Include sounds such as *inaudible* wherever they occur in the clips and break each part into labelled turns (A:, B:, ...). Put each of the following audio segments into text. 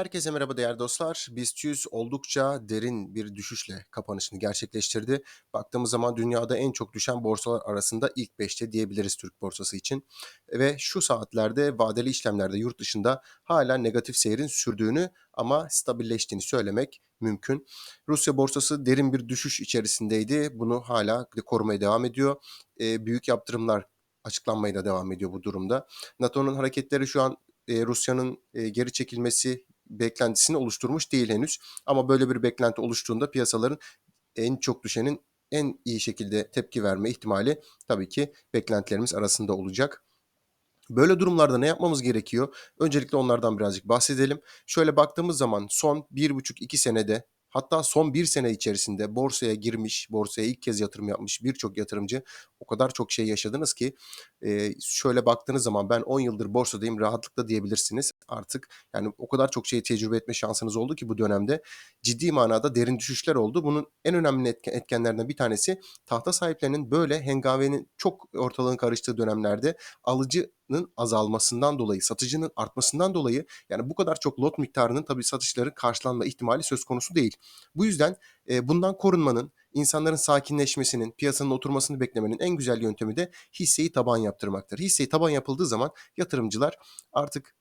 A: Herkese merhaba değerli dostlar. BIST 100 oldukça derin bir düşüşle kapanışını gerçekleştirdi. Baktığımız zaman dünyada en çok düşen borsalar arasında ilk 5'te diyebiliriz Türk borsası için. Ve şu saatlerde vadeli işlemlerde yurt dışında hala negatif seyrin sürdüğünü ama stabilleştiğini söylemek mümkün. Rusya borsası derin bir düşüş içerisindeydi. Bunu hala korumaya devam ediyor. E, büyük yaptırımlar açıklanmaya da devam ediyor bu durumda. NATO'nun hareketleri şu an e, Rusya'nın e, geri çekilmesi beklentisini oluşturmuş değil henüz. Ama böyle bir beklenti oluştuğunda piyasaların en çok düşenin en iyi şekilde tepki verme ihtimali tabii ki beklentilerimiz arasında olacak. Böyle durumlarda ne yapmamız gerekiyor? Öncelikle onlardan birazcık bahsedelim. Şöyle baktığımız zaman son 1,5-2 senede Hatta son bir sene içerisinde borsaya girmiş, borsaya ilk kez yatırım yapmış birçok yatırımcı o kadar çok şey yaşadınız ki şöyle baktığınız zaman ben 10 yıldır borsadayım rahatlıkla diyebilirsiniz. Artık yani o kadar çok şeyi tecrübe etme şansınız oldu ki bu dönemde ciddi manada derin düşüşler oldu. Bunun en önemli etken, etkenlerinden bir tanesi tahta sahiplerinin böyle hengamenin çok ortalığın karıştığı dönemlerde alıcı azalmasından dolayı, satıcının artmasından dolayı yani bu kadar çok lot miktarının tabii satışların karşılanma ihtimali söz konusu değil. Bu yüzden e, bundan korunmanın, insanların sakinleşmesinin, piyasanın oturmasını beklemenin en güzel yöntemi de hisseyi taban yaptırmaktır. Hisseyi taban yapıldığı zaman yatırımcılar artık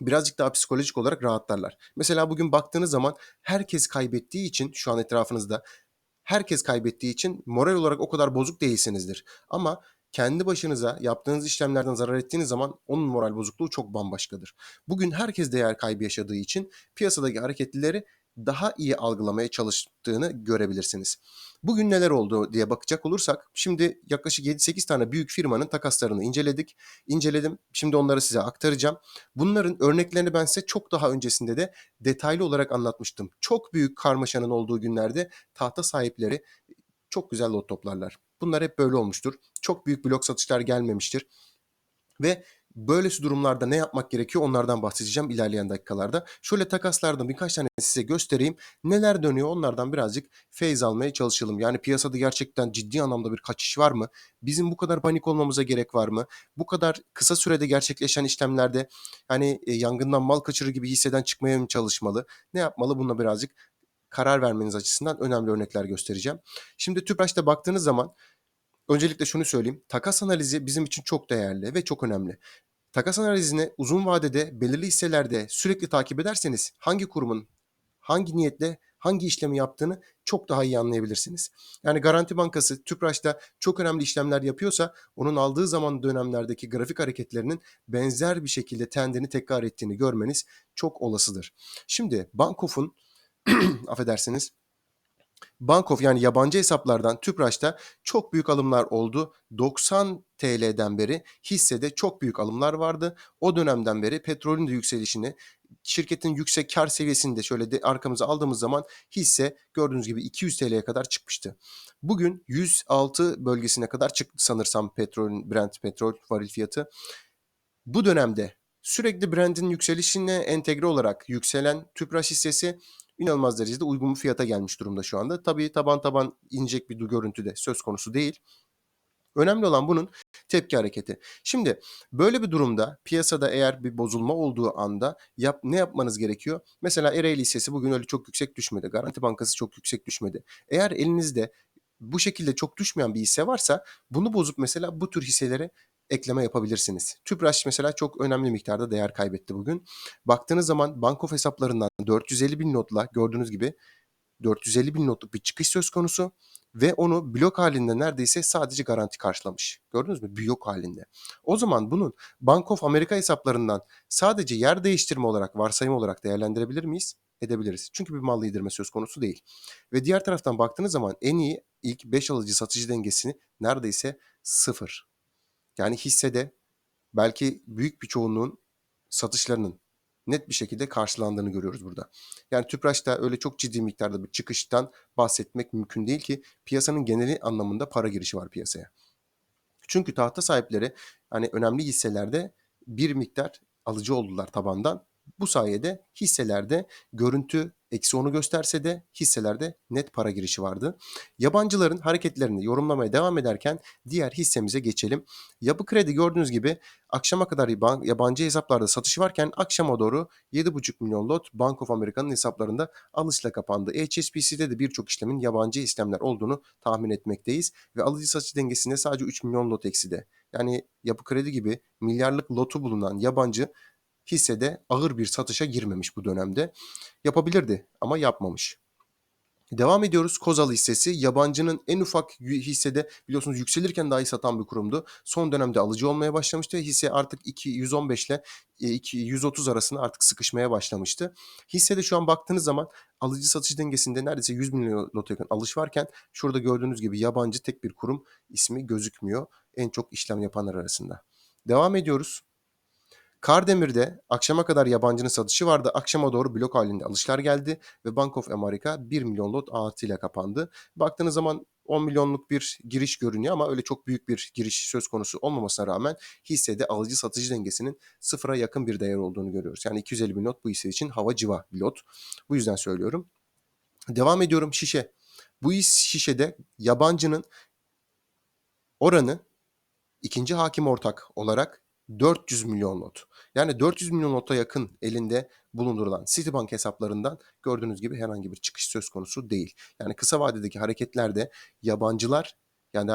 A: birazcık daha psikolojik olarak rahatlarlar. Mesela bugün baktığınız zaman herkes kaybettiği için şu an etrafınızda herkes kaybettiği için moral olarak o kadar bozuk değilsinizdir. Ama kendi başınıza yaptığınız işlemlerden zarar ettiğiniz zaman onun moral bozukluğu çok bambaşkadır. Bugün herkes değer kaybı yaşadığı için piyasadaki hareketlileri daha iyi algılamaya çalıştığını görebilirsiniz. Bugün neler oldu diye bakacak olursak şimdi yaklaşık 7-8 tane büyük firmanın takaslarını inceledik. İnceledim. Şimdi onları size aktaracağım. Bunların örneklerini ben size çok daha öncesinde de detaylı olarak anlatmıştım. Çok büyük karmaşanın olduğu günlerde tahta sahipleri çok güzel lot toplarlar. Bunlar hep böyle olmuştur. Çok büyük blok satışlar gelmemiştir. Ve böylesi durumlarda ne yapmak gerekiyor onlardan bahsedeceğim ilerleyen dakikalarda. Şöyle takaslardan birkaç tane size göstereyim. Neler dönüyor onlardan birazcık feyz almaya çalışalım. Yani piyasada gerçekten ciddi anlamda bir kaçış var mı? Bizim bu kadar panik olmamıza gerek var mı? Bu kadar kısa sürede gerçekleşen işlemlerde hani e, yangından mal kaçırır gibi hisseden çıkmaya mı çalışmalı? Ne yapmalı? Bununla birazcık karar vermeniz açısından önemli örnekler göstereceğim. Şimdi TÜPRAŞ'ta baktığınız zaman öncelikle şunu söyleyeyim. Takas analizi bizim için çok değerli ve çok önemli. Takas analizini uzun vadede belirli hisselerde sürekli takip ederseniz hangi kurumun hangi niyetle hangi işlemi yaptığını çok daha iyi anlayabilirsiniz. Yani Garanti Bankası TÜPRAŞ'ta çok önemli işlemler yapıyorsa onun aldığı zaman dönemlerdeki grafik hareketlerinin benzer bir şekilde tendini tekrar ettiğini görmeniz çok olasıdır. Şimdi Bankof'un *clears throat* affedersiniz Bankof yani yabancı hesaplardan Tüpraş'ta çok büyük alımlar oldu. 90 TL'den beri hissede çok büyük alımlar vardı. O dönemden beri petrolün de yükselişini, şirketin yüksek kar seviyesinde şöyle de arkamıza aldığımız zaman hisse gördüğünüz gibi 200 TL'ye kadar çıkmıştı. Bugün 106 bölgesine kadar çıktı sanırsam petrolün Brent petrol varil fiyatı. Bu dönemde sürekli Brent'in yükselişine entegre olarak yükselen Tüpraş hissesi inanılmaz derecede uygun bir fiyata gelmiş durumda şu anda. Tabii taban taban inecek bir görüntü de söz konusu değil. Önemli olan bunun tepki hareketi. Şimdi böyle bir durumda piyasada eğer bir bozulma olduğu anda yap, ne yapmanız gerekiyor? Mesela Ereğli hissesi bugün öyle çok yüksek düşmedi. Garanti Bankası çok yüksek düşmedi. Eğer elinizde bu şekilde çok düşmeyen bir hisse varsa bunu bozup mesela bu tür hisselere ekleme yapabilirsiniz. Tüpraş mesela çok önemli miktarda değer kaybetti bugün. Baktığınız zaman Bankof hesaplarından 450 bin notla gördüğünüz gibi 450 bin notluk bir çıkış söz konusu ve onu blok halinde neredeyse sadece garanti karşılamış. Gördünüz mü? Blok halinde. O zaman bunun Bank of America hesaplarından sadece yer değiştirme olarak, varsayım olarak değerlendirebilir miyiz? Edebiliriz. Çünkü bir mal yedirme söz konusu değil. Ve diğer taraftan baktığınız zaman en iyi ilk 5 alıcı satıcı dengesini neredeyse sıfır. Yani hissede belki büyük bir çoğunluğun satışlarının net bir şekilde karşılandığını görüyoruz burada. Yani Tüpraş'ta öyle çok ciddi miktarda bir çıkıştan bahsetmek mümkün değil ki piyasanın geneli anlamında para girişi var piyasaya. Çünkü tahta sahipleri hani önemli hisselerde bir miktar alıcı oldular tabandan. Bu sayede hisselerde görüntü eksi 10'u gösterse de hisselerde net para girişi vardı. Yabancıların hareketlerini yorumlamaya devam ederken diğer hissemize geçelim. Yapı Kredi gördüğünüz gibi akşama kadar ban- yabancı hesaplarda satışı varken akşama doğru 7,5 milyon lot Bank of America'nın hesaplarında alışla kapandı. HSBC'de de birçok işlemin yabancı işlemler olduğunu tahmin etmekteyiz ve alıcı satıcı dengesinde sadece 3 milyon lot ekside. Yani Yapı Kredi gibi milyarlık lotu bulunan yabancı hissede ağır bir satışa girmemiş bu dönemde. Yapabilirdi ama yapmamış. Devam ediyoruz. Kozal hissesi yabancının en ufak hissede biliyorsunuz yükselirken dahi satan bir kurumdu. Son dönemde alıcı olmaya başlamıştı. Hisse artık 2 115 ile e, 2 130 arasında artık sıkışmaya başlamıştı. Hissede şu an baktığınız zaman alıcı satıcı dengesinde neredeyse 100 milyon lot yakın alış varken şurada gördüğünüz gibi yabancı tek bir kurum ismi gözükmüyor en çok işlem yapanlar arasında. Devam ediyoruz. Kardemir'de akşama kadar yabancının satışı vardı. Akşama doğru blok halinde alışlar geldi ve Bank of America 1 milyon lot artıyla kapandı. Baktığınız zaman 10 milyonluk bir giriş görünüyor ama öyle çok büyük bir giriş söz konusu olmamasına rağmen hissede alıcı satıcı dengesinin sıfıra yakın bir değer olduğunu görüyoruz. Yani 250 bin lot bu hisse için hava civa bir lot. Bu yüzden söylüyorum. Devam ediyorum şişe. Bu his şişede yabancının oranı ikinci hakim ortak olarak 400 milyon lot. Yani 400 milyon lota yakın elinde bulundurulan Citibank hesaplarından gördüğünüz gibi herhangi bir çıkış söz konusu değil. Yani kısa vadedeki hareketlerde yabancılar yani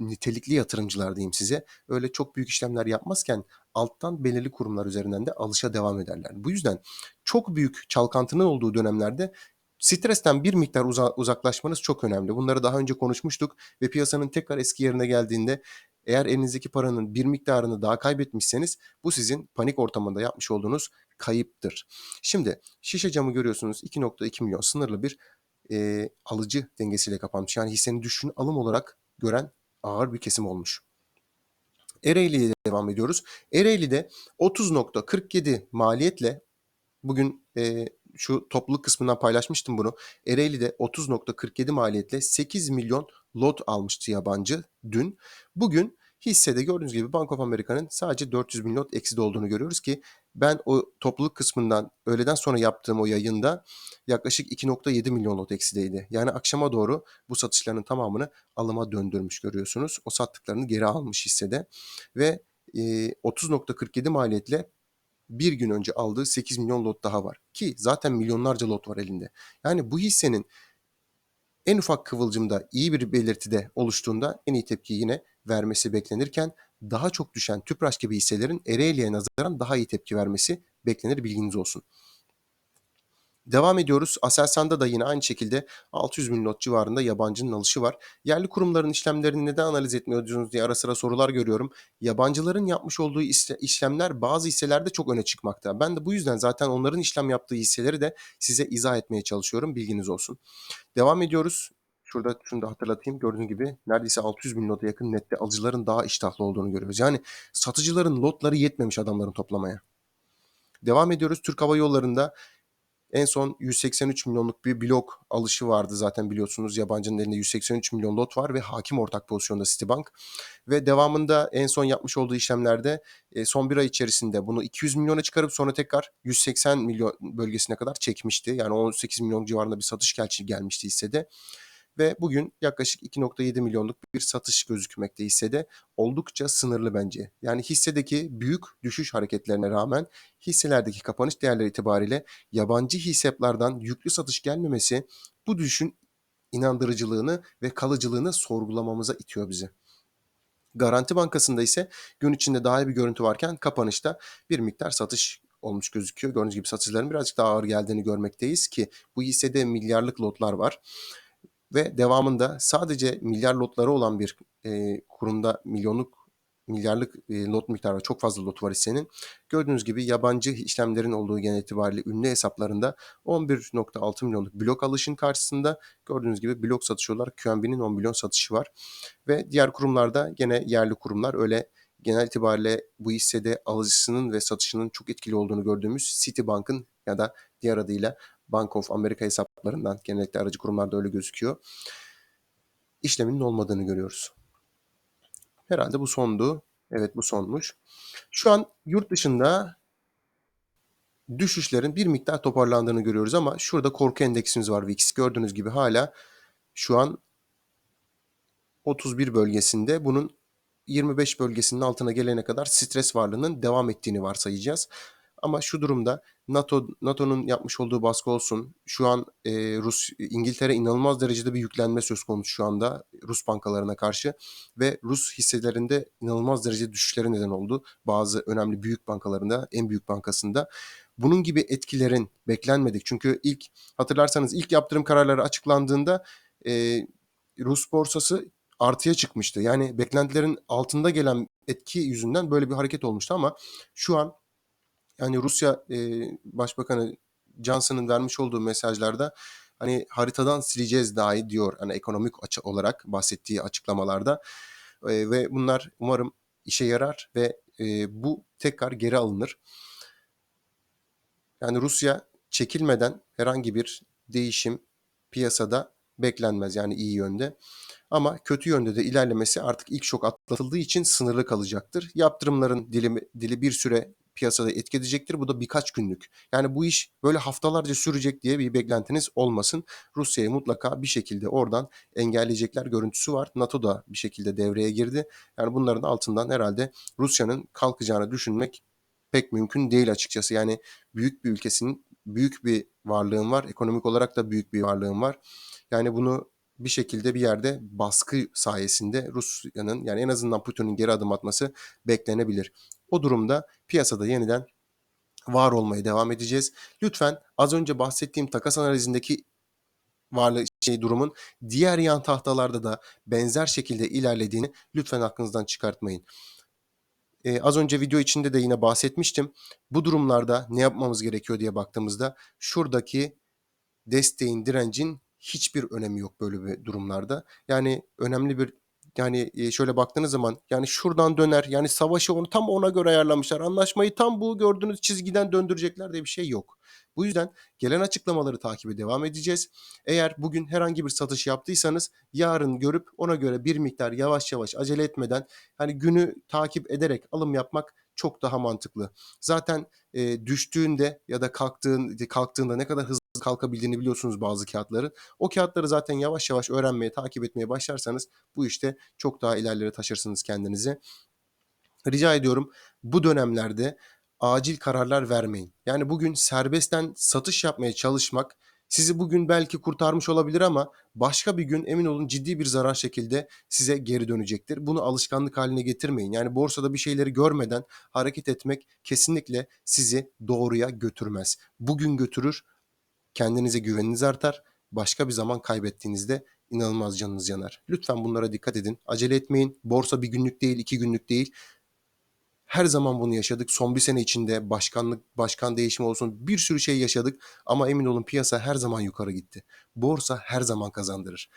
A: nitelikli yatırımcılar diyeyim size öyle çok büyük işlemler yapmazken alttan belirli kurumlar üzerinden de alışa devam ederler. Bu yüzden çok büyük çalkantının olduğu dönemlerde stresten bir miktar uza- uzaklaşmanız çok önemli. Bunları daha önce konuşmuştuk ve piyasanın tekrar eski yerine geldiğinde eğer elinizdeki paranın bir miktarını daha kaybetmişseniz bu sizin panik ortamında yapmış olduğunuz kayıptır. Şimdi şişe camı görüyorsunuz 2.2 milyon sınırlı bir e, alıcı dengesiyle kapanmış. Yani hissenin düşüşünü alım olarak gören ağır bir kesim olmuş. Ereğli'ye devam ediyoruz. Ereğli'de 30.47 maliyetle bugün e, şu topluluk kısmından paylaşmıştım bunu. Ereğli'de 30.47 maliyetle 8 milyon lot almıştı yabancı dün. Bugün hissede gördüğünüz gibi Bank of America'nın sadece 400 bin lot ekside olduğunu görüyoruz ki ben o topluluk kısmından öğleden sonra yaptığım o yayında yaklaşık 2.7 milyon lot eksideydi. Yani akşama doğru bu satışların tamamını alıma döndürmüş görüyorsunuz. O sattıklarını geri almış hissede ve e, 30.47 maliyetle bir gün önce aldığı 8 milyon lot daha var. Ki zaten milyonlarca lot var elinde. Yani bu hissenin en ufak kıvılcımda iyi bir belirtide oluştuğunda en iyi tepkiyi yine vermesi beklenirken daha çok düşen Tüpraş gibi hisselerin Ereğli'ye nazaran daha iyi tepki vermesi beklenir bilginiz olsun. Devam ediyoruz. Aselsan'da da yine aynı şekilde 600 bin lot civarında yabancının alışı var. Yerli kurumların işlemlerini neden analiz etmiyorsunuz diye ara sıra sorular görüyorum. Yabancıların yapmış olduğu işle- işlemler bazı hisselerde çok öne çıkmakta. Ben de bu yüzden zaten onların işlem yaptığı hisseleri de size izah etmeye çalışıyorum. Bilginiz olsun. Devam ediyoruz. Şurada şunu da hatırlatayım. Gördüğünüz gibi neredeyse 600 bin lota yakın nette alıcıların daha iştahlı olduğunu görüyoruz. Yani satıcıların lotları yetmemiş adamların toplamaya. Devam ediyoruz. Türk Hava Yolları'nda en son 183 milyonluk bir blok alışı vardı zaten biliyorsunuz. Yabancının elinde 183 milyon lot var ve hakim ortak pozisyonda Citibank. Ve devamında en son yapmış olduğu işlemlerde e, son bir ay içerisinde bunu 200 milyona çıkarıp sonra tekrar 180 milyon bölgesine kadar çekmişti. Yani 18 milyon civarında bir satış gel gelmişti hissede. Ve bugün yaklaşık 2.7 milyonluk bir satış gözükmekte hissede. Oldukça sınırlı bence. Yani hissedeki büyük düşüş hareketlerine rağmen hisselerdeki kapanış değerleri itibariyle yabancı hesaplardan yüklü satış gelmemesi bu düşüşün inandırıcılığını ve kalıcılığını sorgulamamıza itiyor bizi. Garanti Bankası'nda ise gün içinde daha iyi bir görüntü varken kapanışta bir miktar satış olmuş gözüküyor. Gördüğünüz gibi satışların birazcık daha ağır geldiğini görmekteyiz ki bu hissede milyarlık lotlar var. Ve devamında sadece milyar lotları olan bir e, kurumda milyonluk milyarlık e, lot miktarı çok fazla lot var hissenin. Gördüğünüz gibi yabancı işlemlerin olduğu genel itibariyle ünlü hesaplarında 11.6 milyonluk blok alışın karşısında gördüğünüz gibi blok satışı olarak QNB'nin 10 milyon satışı var. Ve diğer kurumlarda gene yerli kurumlar öyle genel itibariyle bu hissede alıcısının ve satışının çok etkili olduğunu gördüğümüz Citibank'ın ya da diğer adıyla Bank of America hesaplarından genellikle aracı kurumlarda öyle gözüküyor. İşleminin olmadığını görüyoruz. Herhalde bu sondu. Evet bu sonmuş. Şu an yurt dışında düşüşlerin bir miktar toparlandığını görüyoruz ama şurada korku endeksimiz var VIX. Gördüğünüz gibi hala şu an 31 bölgesinde bunun 25 bölgesinin altına gelene kadar stres varlığının devam ettiğini varsayacağız. Ama şu durumda NATO NATO'nun yapmış olduğu baskı olsun. Şu an e, Rus İngiltere inanılmaz derecede bir yüklenme söz konusu şu anda Rus bankalarına karşı ve Rus hisselerinde inanılmaz derecede düşüşlere neden oldu. Bazı önemli büyük bankalarında, en büyük bankasında. Bunun gibi etkilerin beklenmedik. Çünkü ilk hatırlarsanız ilk yaptırım kararları açıklandığında e, Rus borsası artıya çıkmıştı. Yani beklentilerin altında gelen etki yüzünden böyle bir hareket olmuştu ama şu an yani Rusya e, Başbakanı Johnson'ın vermiş olduğu mesajlarda hani haritadan sileceğiz dahi diyor. Hani ekonomik açı olarak bahsettiği açıklamalarda E, ve bunlar umarım işe yarar ve e, bu tekrar geri alınır. Yani Rusya çekilmeden herhangi bir değişim piyasada beklenmez yani iyi yönde. Ama kötü yönde de ilerlemesi artık ilk şok atlatıldığı için sınırlı kalacaktır. Yaptırımların dilimi, dili bir süre piyasada etki edecektir. Bu da birkaç günlük. Yani bu iş böyle haftalarca sürecek diye bir beklentiniz olmasın. Rusya'yı mutlaka bir şekilde oradan engelleyecekler görüntüsü var. NATO da bir şekilde devreye girdi. Yani bunların altından herhalde Rusya'nın kalkacağını düşünmek pek mümkün değil açıkçası. Yani büyük bir ülkesinin büyük bir varlığın var. Ekonomik olarak da büyük bir varlığın var. Yani bunu bir şekilde bir yerde baskı sayesinde Rusya'nın yani en azından Putin'in geri adım atması beklenebilir. O durumda piyasada yeniden var olmaya devam edeceğiz. Lütfen az önce bahsettiğim takas analizindeki varlığı şey durumun diğer yan tahtalarda da benzer şekilde ilerlediğini lütfen aklınızdan çıkartmayın. Ee, az önce video içinde de yine bahsetmiştim. Bu durumlarda ne yapmamız gerekiyor diye baktığımızda şuradaki desteğin, direncin hiçbir önemi yok böyle bir durumlarda. Yani önemli bir yani e, şöyle baktığınız zaman yani şuradan döner yani savaşı onu tam ona göre ayarlamışlar. Anlaşmayı tam bu gördüğünüz çizgiden döndürecekler diye bir şey yok. Bu yüzden gelen açıklamaları takibe devam edeceğiz. Eğer bugün herhangi bir satış yaptıysanız yarın görüp ona göre bir miktar yavaş yavaş acele etmeden hani günü takip ederek alım yapmak çok daha mantıklı. Zaten e, düştüğünde ya da kalktığın, kalktığında ne kadar hızlı kalkabildiğini biliyorsunuz bazı kağıtların. O kağıtları zaten yavaş yavaş öğrenmeye, takip etmeye başlarsanız bu işte çok daha ilerlere taşırsınız kendinizi. Rica ediyorum bu dönemlerde acil kararlar vermeyin. Yani bugün serbestten satış yapmaya çalışmak sizi bugün belki kurtarmış olabilir ama başka bir gün emin olun ciddi bir zarar şekilde size geri dönecektir. Bunu alışkanlık haline getirmeyin. Yani borsada bir şeyleri görmeden hareket etmek kesinlikle sizi doğruya götürmez. Bugün götürür, kendinize güveniniz artar. Başka bir zaman kaybettiğinizde inanılmaz canınız yanar. Lütfen bunlara dikkat edin. Acele etmeyin. Borsa bir günlük değil, iki günlük değil. Her zaman bunu yaşadık. Son bir sene içinde başkanlık, başkan değişimi olsun bir sürü şey yaşadık. Ama emin olun piyasa her zaman yukarı gitti. Borsa her zaman kazandırır.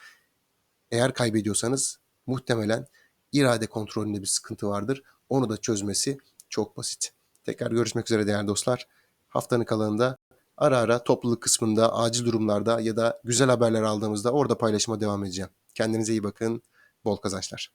A: Eğer kaybediyorsanız muhtemelen irade kontrolünde bir sıkıntı vardır. Onu da çözmesi çok basit. Tekrar görüşmek üzere değerli dostlar. Haftanın kalanında ara ara topluluk kısmında, acil durumlarda ya da güzel haberler aldığımızda orada paylaşıma devam edeceğim. Kendinize iyi bakın. Bol kazançlar.